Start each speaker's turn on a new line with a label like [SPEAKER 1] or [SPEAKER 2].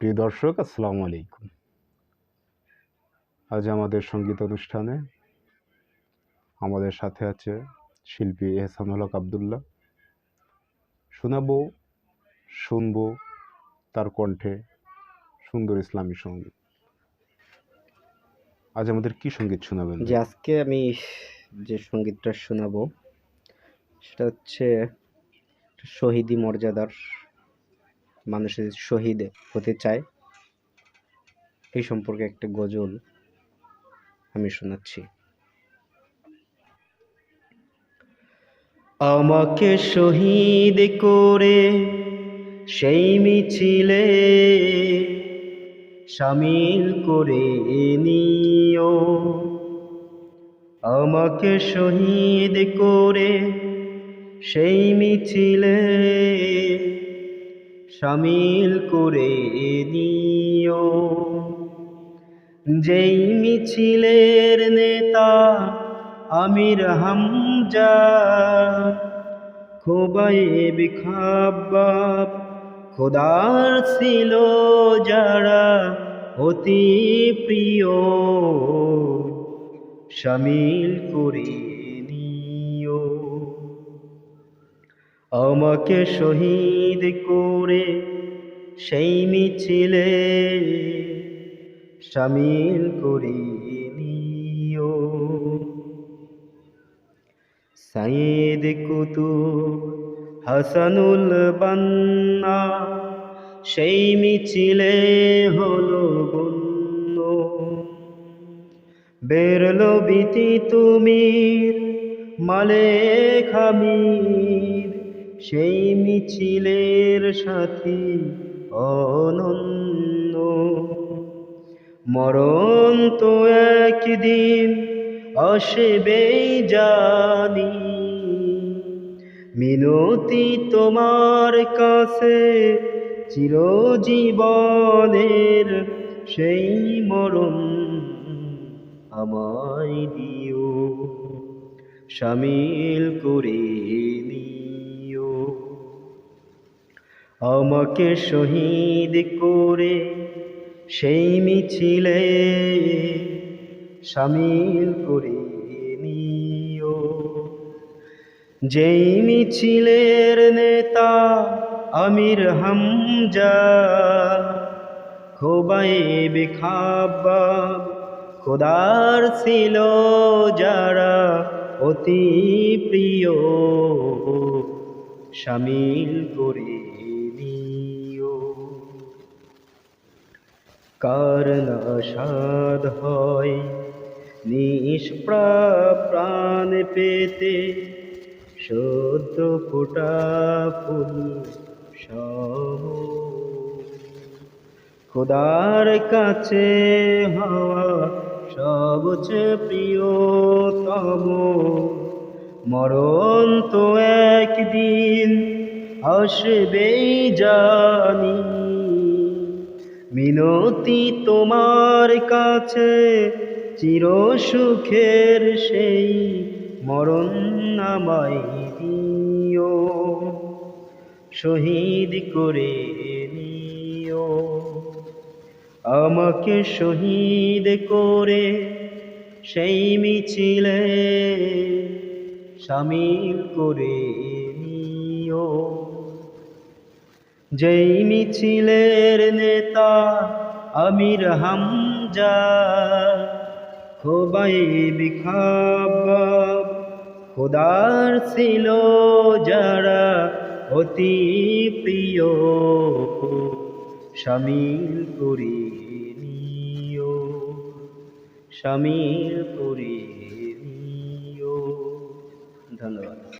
[SPEAKER 1] প্রিয় দর্শক, আসসালামু আলাইকুম। আজ আমাদের সংগীত অনুষ্ঠানে আমাদের সাথে আছে শিল্পী এহসান হক আবদুল্লাহ। শোনাব, শুনব তার কণ্ঠে সুন্দর ইসলামী সংগীত। আজ আমাদের কি সংগীত শোনাবেন?
[SPEAKER 2] যে আজকে আমি যে সঙ্গীতটা শোনাবো, সেটা হচ্ছে শহীদি মর্যাদার মানুষের শহীদ হতে চায়, এই সম্পর্কে একটা গজল আমি শোনাচ্ছি। আমাকে শহীদ করে সেই মিছিলে সামিল করে নিও। আমাকে শহীদ করে সেই মিছিলে সামিল করে নিও। যেই মিছিলের নেতা আমির হামজা খোবাইব খাবাব খোদার ছিল যারা অতি প্রিয় শামিল করে আমাকে শহীদ করে সেই মিছিলে শামিল করে নিও। সাইদ কুতুব হাসানুল বান্না, সেই মিছিলে হলো গণ্য বেরলো বিতি তুমি মালে খামির সেই মিছিলের সাথী অনন্য। মরণ তো একদিন আসবেই জানি। মিনতি তোমার কাছে চিরজীবনের সেই মরণ আমায় দিও। সামিল করে নিও আমাকে শহীদ করে সেই মিছিলে শামিল করে নিও। যেই মিছিলের নেতা আমির হামজা খোবাইব খাবাব, খোদার ছিল যারা অতি প্রিয় শামিল করে কার সাধ হয়? নিষ্প্রা প্রাণ পেতে সদ্য ফোটা ফুল খোদার কাছে হওয়া সবচেয়ে প্রিয়তম। মরণ তো একদিন আসবেই জানি। মিনতি তোমার কাছে চির সুখের সেই মরণ নামাই দিও। শহীদ করে নিও। আমাকে শহীদ করে সেই মিছিলে সামিল করে নিও। যেই মিছিলের নেতা আমির হামজা, খোবাই বিখাবাব, খোদার ছিল যারা অতি প্রিয় শামিল করে নিও শামিল করে নিও ধন্যবাদ।